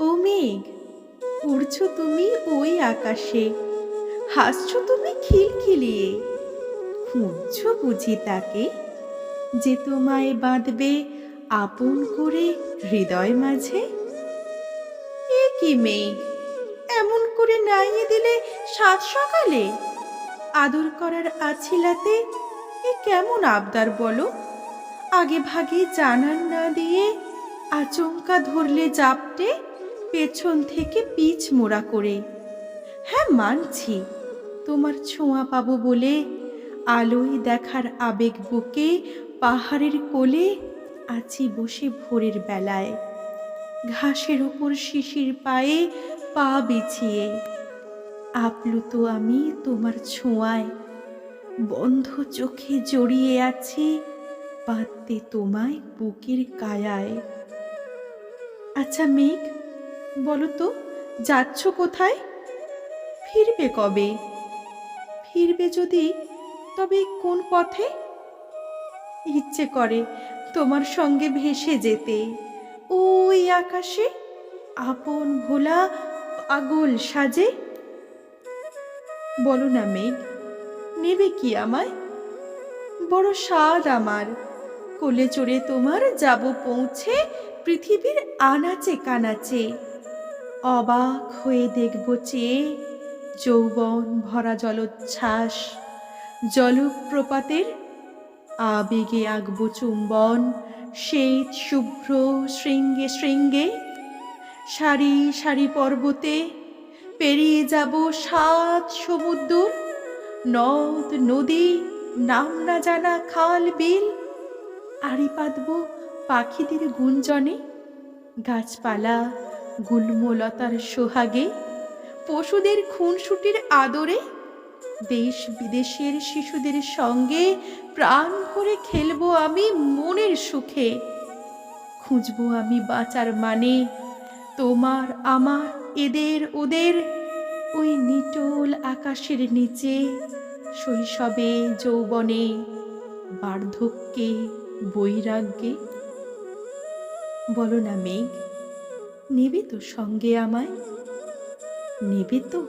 মেঘ, উড়ছ তুমি ওই আকাশে, হাসছো তুমি খিলখিলিয়ে। খুঁজছো বুঝি তাকে, যে তোমায় বাঁধবে আপন করে হৃদয় মাঝে? এ কি মেঘ, এমন করে নাইয়ে দিলে সাত সকালে? আদর করার আছিলাতে এ কেমন আবদার বলো? আগে ভাগে জানান না দিয়ে আচমকা ধরলে জাপটে? পেছন থেকে পিচ মোড়া করে। হ্যাঁ মানছি। তোমার ছোঁয়া পাবো বলে, আলোয় দেখার আবেগ বুকে, পাহাড়ের কোলে আছি বসে ভোরের বেলায়। ঘাসের ওপর শিশির পায়ে পা বিছিয়ে। আপ্লুত আমি তোমার ছোঁয়ায়। বন্ধ চোখে জড়িয়ে আছি বাঁধতে তোমায় বুকের কায়ায়। আচ্ছা মেঘ বলো তো যাচ্ছ কোথায়? ফিরবে কবে? ফিরবে যদি, তবে কোন পথে? ইচ্ছে করে তোমার সঙ্গে ভেসে যেতে। ওই আকাশে আপন ভোলা পাগল সাজে। বলো না মেঘ, নেবে কি আমায়? বড় স্বাদ আমার। কোলে চড়ে তোমার যাব পৌঁছে পৃথিবীর আনাচে কানাচে। অবাক হয়ে দেখব চেয়ে যৌবন ভরা জলোচ্ছ্বাস, জলপ্রপাতের আবেগে আঁকব চুম্বন, শ্বেত শুভ্র শৃঙ্গে শৃঙ্গে, সারি সারি পর্বতে পেরিয়ে যাব সাত সমুদ্র নদ, নদী, নাম না জানা খাল, বিল, আড়ি পাতব পাখিদের গুঞ্জনে, গাছপালা গুল্মলতার সোহাগে, পশুদের খুনসুটির আদরে দেশ বিদেশের শিশুদের সঙ্গে প্রাণ ভরে খেলব আমি মনের সুখে। খুঁজবো আমি বাঁচার মানে তোমার, আমার, এদের, ওদের ওই নিটোল আকাশের নিচে শৈশবে, যৌবনে, বার্ধক্যে, বৈরাগ্যে। বলো না মেঘ। নেবে তো সঙ্গে আমায়? নেবে তো